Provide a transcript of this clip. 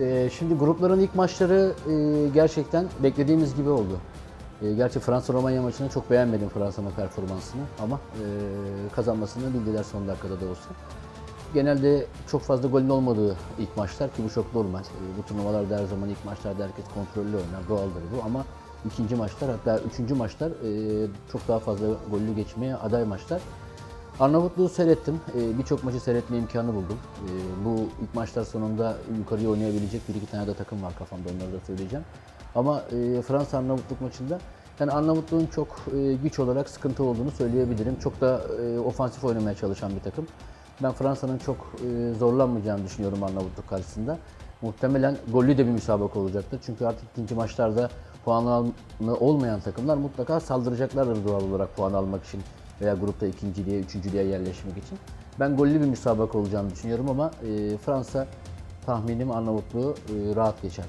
Ee, şimdi grupların ilk maçları e, gerçekten beklediğimiz gibi oldu. E, gerçi Fransa-Romanya maçını çok beğenmedim Fransa'nın performansını ama e, kazanmasını bildiler son dakikada da olsa. Genelde çok fazla golün olmadığı ilk maçlar ki bu çok normal. E, bu turnuvalarda her zaman ilk maçlarda herkes kontrollü oynar, doğaldır bu ama ikinci maçlar hatta üçüncü maçlar çok daha fazla gollü geçmeye aday maçlar. Arnavutluğu seyrettim. Ee, Birçok maçı seyretme imkanı buldum. Ee, Bu ilk maçlar sonunda yukarıya oynayabilecek bir iki tane de takım var kafamda onları da söyleyeceğim. Ama e, Fransa Arnavutluk maçında yani Arnavutluğun çok e, güç olarak sıkıntı olduğunu söyleyebilirim. Çok da e, ofansif oynamaya çalışan bir takım. Ben Fransa'nın çok zorlanmayacağını düşünüyorum Arnavutluk karşısında. Muhtemelen gollü de bir müsabaka olacaktır. Çünkü artık ikinci maçlarda puan alma olmayan takımlar mutlaka saldıracaklardır doğal olarak puan almak için veya grupta ikinciliğe, üçüncülüğe yerleşmek için. Ben gollü bir müsabaka olacağını düşünüyorum ama e, Fransa tahminim Arnavutluğu e, rahat geçer.